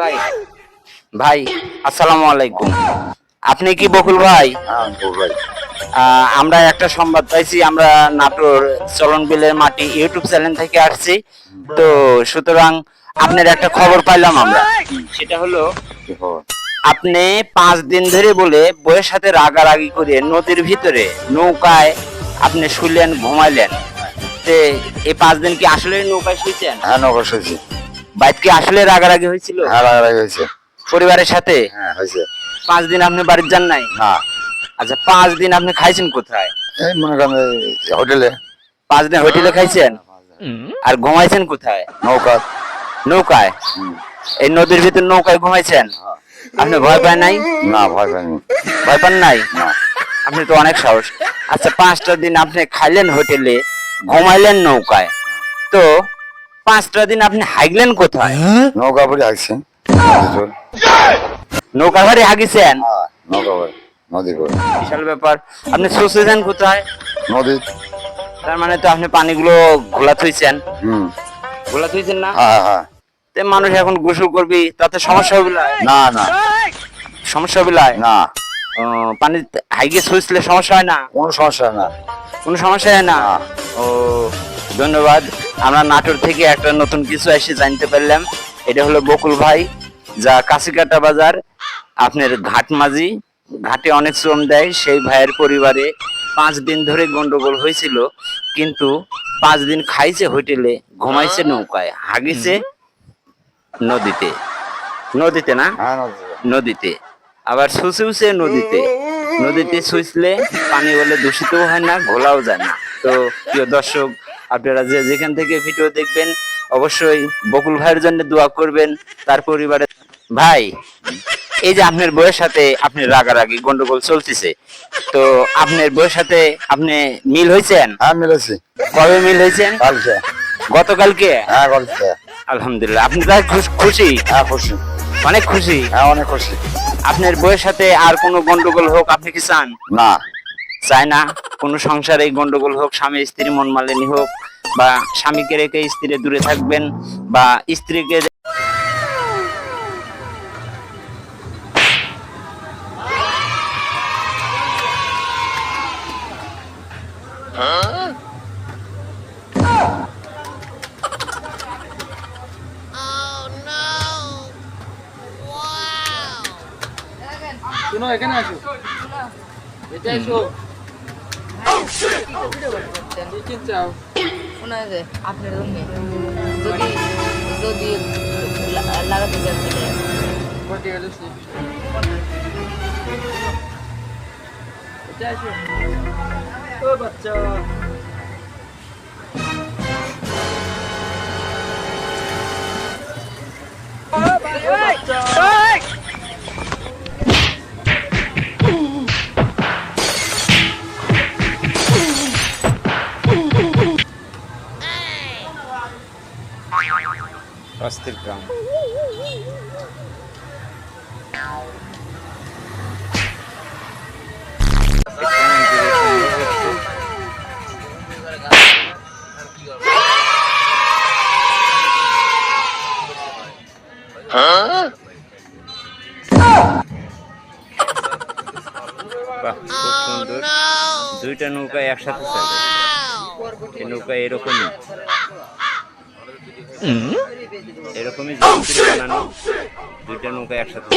ভাই। ভাই। আসসালামু আলাইকুম। আপনি কি বকুল ভাই? হ্যাঁ আমরা একটা সংবাদ পাইছি আমরা নাটোর চলন বিলের মাটি ইউটিউব চ্যানেল থেকে আসছি। তো সুতরাং আপনার একটা খবর পাইলাম আমরা। সেটা হলো আপনি পাঁচ দিন ধরে বলে বইয়ের সাথে রাগারাগি করে নদীর ভিতরে নৌকায় আপনি শুলেন ঘুমাইলেন। তে এই পাঁচ দিন কি আসলে নৌকায় শুয়েছেন হ্যাঁ নৌকা শুয়েছি বাইক কি আসলে রাগারাগি হয়েছিল? হ্যাঁ রাগারাগি হয়েছে। পরিবারের সাথে? হ্যাঁ হয়েছে। পাঁচ দিন আপনি বাড়ির যান নাই? না। আচ্ছা পাঁচ দিন আপনি খাইছেন কোথায়? এই মনে করেন হোটেলে। পাঁচ দিন হোটেলে খাইছেন? আর ঘুমাইছেন কোথায়? নৌকা নৌকায়? এই নদীর ভিতর নৌকায় ঘুমাইছেন? আপনি ভয় পায় নাই? না ভয় পাইনি। ভয় পান নাই? আপনি তো অনেক সাহস। আচ্ছা পাঁচটা দিন আপনি খাইলেন হোটেলে ঘুমাইলেন নৌকায়। তো পাঁচটা দিন আপনি হাইগলেন কোথায়? নৌকা পরে আসছে নৌকা ঘরে হাগিছেন? হ্যাঁ নৌকা পরে বিশাল ব্যাপার। আপনি শুষেছেন কোথায়? নদী। তার মানে তো আপনি পানিগুলো ঘোলা থইছেন? হুম। ঘোলা থইছেন না? হ্যাঁ হ্যাঁ। তে মানুষ এখন গোসল করবি তাতে সমস্যা হবে না? না সমস্যা হবে না? পানি হাইগে শুইছিলে সমস্যা হয় না? কোনো সমস্যা না। কোনো সমস্যা হয় না। ও ধন্যবাদ। আমরা নাটোর থেকে একটা নতুন কিছু এসে জানতে পারলাম। এটা হলো বকুল ভাই যা কাশিকাটা বাজার আপনার ঘাট মাঝি ঘাটে অনেক শ্রম দেয় সেই ভাইয়ের পরিবারে পাঁচ দিন ধরে গন্ডগোল হয়েছিল কিন্তু পাঁচ দিন খাইছে হোটেলে ঘুমাইছে নৌকায় হাগিছে নদীতে। নদীতে না? হ্যাঁ নদীতে। আবার শুষেওছে নদীতে। নদীতে শুইছলে পানি বলে দূষিতও হয় না ঘোলাও যায় না। তো প্রিয় দর্শক আপনারা যে যেখান থেকে ভিডিও দেখবেন অবশ্যই বকুল ভাইয়ের জন্য দোয়া করবেন তার পরিবারে ভাই এই যে আপনার বইয়ের সাথে আপনি রাগারাগি গন্ডগোল চলতেছে তো আপনার বইয়ের সাথে আপনি মিল হয়েছেন? হ্যাঁ মিলেছি কবে মিল হয়েছেন? কালকে। গতকালকে? হ্যাঁ কালকে। আলহামদুলিল্লাহ আপনি তাই খুশ- খুশি? হ্যাঁ খুশি। অনেক খুশি? হ্যাঁ অনেক খুশি। আপনার বইয়ের সাথে আর কোনো গন্ডগোল হোক আপনি কি চান? না। চায় না কোনো সংসারে গন্ডগোল হোক স্বামী স্ত্রী মন মালিনী হোক বা স্বামীকে রেখে স্ত্রী দূরে থাকবেন বা স্ত্রীকে শোনো এখানে আসো। এটা এসো কি কি চাও। শোনা যে আপনার জন্য যদি যদি লাগাতে চান তাহলে। বাচ্চা। অস্থির গ্রাম। সুন্দর। দুইটা নৌকা একসাথে চলে। নৌকা এরকমই। এরকমই oh, বানানো oh, দুইটা নৌকা একসাথে